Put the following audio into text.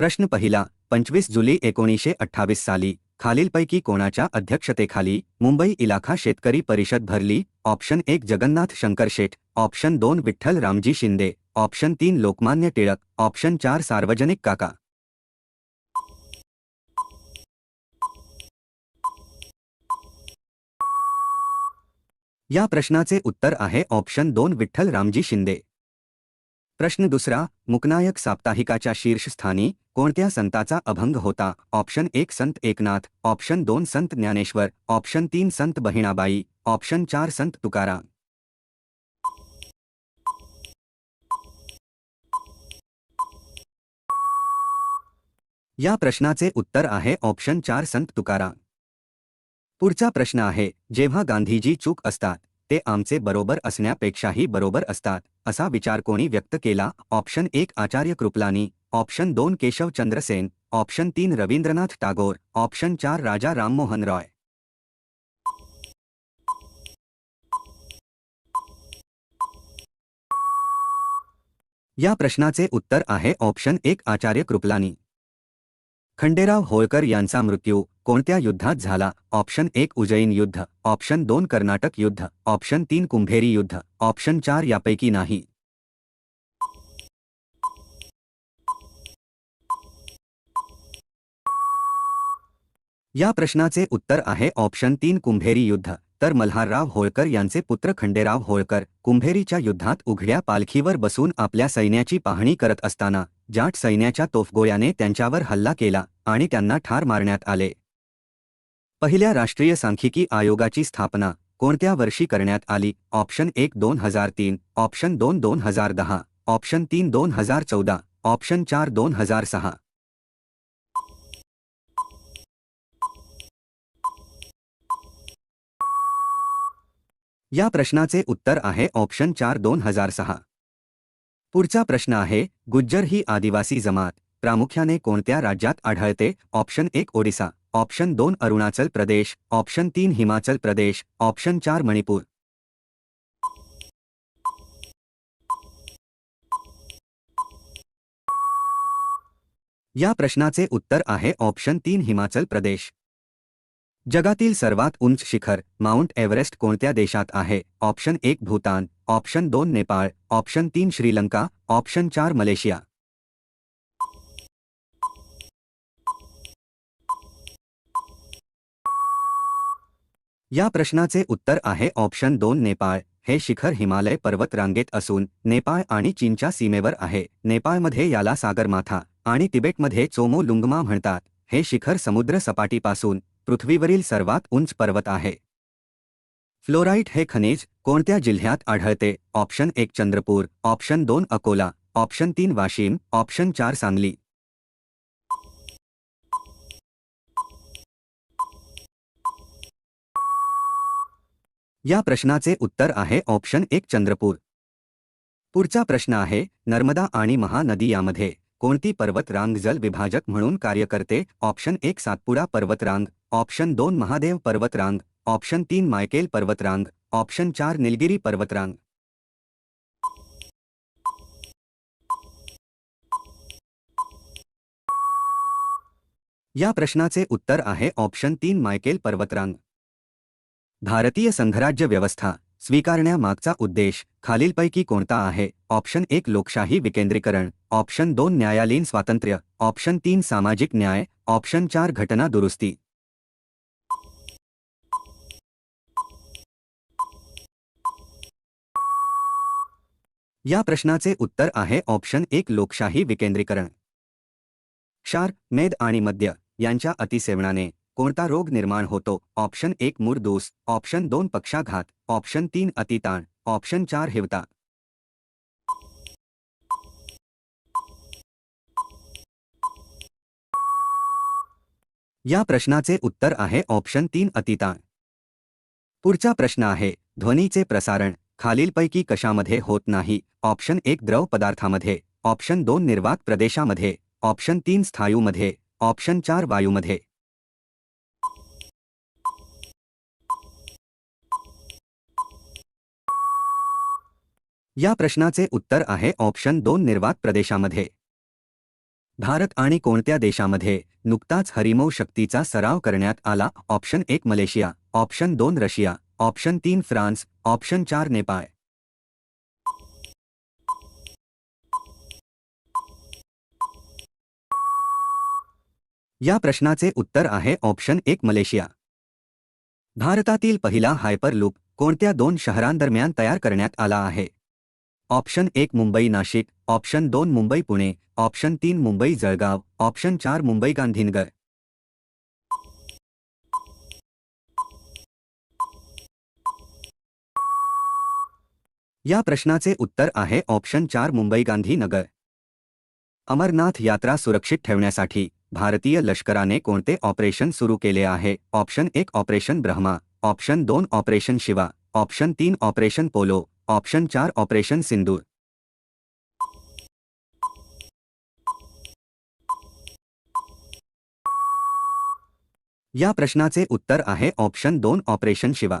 प्रश्न पहिला पंचवीस जुलै एकोणीसशे अठ्ठावीस साली खालीलपैकी कोणाच्या अध्यक्षतेखाली मुंबई इलाखा शेतकरी परिषद भरली? ऑप्शन एक जगन्नाथ शंकर शेठ ऑप्शन दोन विठ्ठल रामजी शिंदे ऑप्शन तीन लोकमान्य टिळक ऑप्शन चार सार्वजनिक काका. या प्रश्नाचे उत्तर आहे ऑप्शन दोन विठ्ठल रामजी शिंदे. प्रश्न दुसरा मुकनायक साप्ताहिकाच्या शीर्षस्थानी कोणत्या संताचा अभंग होता? ऑप्शन एक संत एकनाथ ऑप्शन दोन संत ज्ञानेश्वर ऑप्शन तीन संत बहिणाबाई ऑप्शन चार संत तुकाराम. या प्रश्नाचे उत्तर आहे ऑप्शन चार संत तुकाराम. पुढचा प्रश्न आहे जेव्हा गांधीजी चूक असतात ते आमचे बरोबर असण्यापेक्षाही बरोबर असतात असा विचार कोणी व्यक्त केला? ऑप्शन एक आचार्य कृपलानी ऑप्शन दोन केशवचंद्र सेन ऑप्शन तीन रवींद्रनाथ टागोर, ऑप्शन चार राजा राममोहन रॉय. या प्रश्नाचे उत्तर आहे ऑप्शन एक आचार्य कृपलानी. खंडेराव होळकर यांचा मृत्यू, कोणत्या युद्धात झाला? ऑप्शन एक उजैन युद्ध, ऑप्शन दोन कर्नाटक युद्ध, ऑप्शन तीन कुंभेरी युद्ध, ऑप्शन चार यापैकी नाही. या प्रश्नाचे उत्तर आहे ऑप्शन तीन कुंभेरी युद्ध. तर मल्हारराव होळकर यांचे पुत्र खंडेराव होळकर कुंभेरीच्या युद्धात उघड्या पालखीवर बसून आपल्या सैन्याची पाहणी करत असताना जाट सैन्याच्या तोफगोळ्याने त्यांच्यावर हल्ला केला आणि त्यांना ठार मारण्यात आले. पहिल्या राष्ट्रीय सांख्यिकी आयोगाची स्थापना कोणत्या वर्षी करण्यात आली? ऑप्शन एक दोन हजार तीन ऑप्शन दोन दोन हजार दहा ऑप्शन तीन दोन हजार चौदा ऑप्शन चार दोन हजार सहा. या प्रश्नाचे उत्तर आहे ऑप्शन चार दोन हज़ार सहा. पुढचा प्रश्न आहे, गुज्जर ही आदिवासी जमात, प्रामुख्याने कोणत्या राज्यात आढळते? ऑप्शन एक ओडिसा, ऑप्शन दोन अरुणाचल प्रदेश, ऑप्शन तीन हिमाचल प्रदेश, ऑप्शन चार मणिपूर. या प्रश्नाचे उत्तर आहे ऑप्शन तीन हिमाचल प्रदेश. जगातील सर्वात उंच शिखर माउंट एव्हरेस्ट कोणत्या देशात आहे? ऑप्शन एक भूतान ऑप्शन दोन नेपाळ ऑप्शन तीन श्रीलंका ऑप्शन चार मलेशिया. या प्रश्नाचे उत्तर आहे ऑप्शन दोन नेपाळ. हे शिखर हिमालय पर्वत रांगेत असून नेपाळ आणि चीनच्या सीमेवर आहे. नेपाळमध्ये याला सागरमाथा आणि तिबेटमध्ये चोमो लुंगमा म्हणतात. हे शिखर समुद्र सपाटीपासून पृथ्वीवरील सर्वात उंच पर्वत आहे. फ्लोराईट हे खनिज कोणत्या जिल्ह्यात आढळते? ऑप्शन एक चंद्रपूर, ऑप्शन दोन अकोला, ऑप्शन तीन वाशिम, ऑप्शन चार सांगली. या प्रश्नाचे उत्तर आहे ऑप्शन एक चंद्रपूर. पुढचा प्रश्न आहे, नर्मदा आणि महानदी यामध्ये कोणती पर्वतरांग जल विभाजक म्हणून कार्य करते? ऑप्शन एक सातपुडा पर्वतरांग ऑप्शन दोन महादेव पर्वतरांग, ऑप्शन तीन मायकेल पर्वतरांग, ऑप्शन चार निलगिरी पर्वतरांग. या प्रश्नाचे उत्तर आहे ऑप्शन तीन मायकेल पर्वतरांग. भारतीय संघराज्य व्यवस्था स्वीकारण्यामागचा उद्देश, खालीलपैकी कोणता आहे? ऑप्शन एक लोकशाही विकेंद्रीकरण, ऑप्शन दोन न्यायालयीन स्वातंत्र्य, ऑप्शन तीन सामाजिक न्याय, ऑप्शन चार घटना दुरुस्ती. या प्रश्नाचे उत्तर आहे ऑप्शन एक, लोकशाही विकेंद्रीकरण. क्षार मेद आणि मद्य यांच्या अतिसेवनाने कोणता रोग निर्माण होतो? ऑप्शन एक, मुरदूस. ऑप्शन दोन, पक्षाघात. ऑप्शन तीन, अतिताण. ऑप्शन चार, हिवता. या प्रश्नाचे उत्तर आहे ऑप्शन तीन, अतिताण. पुढचा प्रश्न आहे, ध्वनीचे प्रसारण. खालीलपैकी कशामध्ये होत नाही. ऑप्शन एक द्रव पदार्थामध्ये. ऑप्शन दोन निर्वात प्रदेशामध्ये. ऑप्शन तीन स्थायूमध्ये. ऑप्शन चार वायूमध्ये. या प्रश्नाचे उत्तर आहे ऑप्शन दोन निर्वात प्रदेशामध्ये. भारत आणि कोणत्या देशामध्ये? नुकताच हरिमौ शक्तीचा सराव करण्यात आला. ऑप्शन एक मलेशिया. ऑप्शन दोन रशिया. ऑप्शन तीन फ्रान्स. ऑप्शन चार नेपाळ. या प्रश्नाचे उत्तर आहे ऑप्शन एक मलेशिया. भारतातील पहिला हायपरलूप कोणत्या दोन शहरांदरम्यान तयार करण्यात आला आहे? ऑप्शन एक मुंबई नाशिक ऑप्शन दोन मुंबई पुणे ऑप्शन तीन मुंबई जळगाव ऑप्शन चार मुंबई गांधीनगर. या प्रश्नाचे उत्तर आहे ऑप्शन चार मुंबई गांधीनगर अमरनाथ यात्रा सुरक्षित ठेवण्यासाठी भारतीय लष्कराने कोणते ऑपरेशन सुरू केले आहे? ऑप्शन एक ऑपरेशन ब्रह्मा, ऑप्शन दोन ऑपरेशन शिवा, ऑप्शन तीन ऑपरेशन पोलो, ऑप्शन चार ऑपरेशन सिंदूर. या प्रश्नाचे उत्तर आहे ऑप्शन दोन ऑपरेशन शिवा.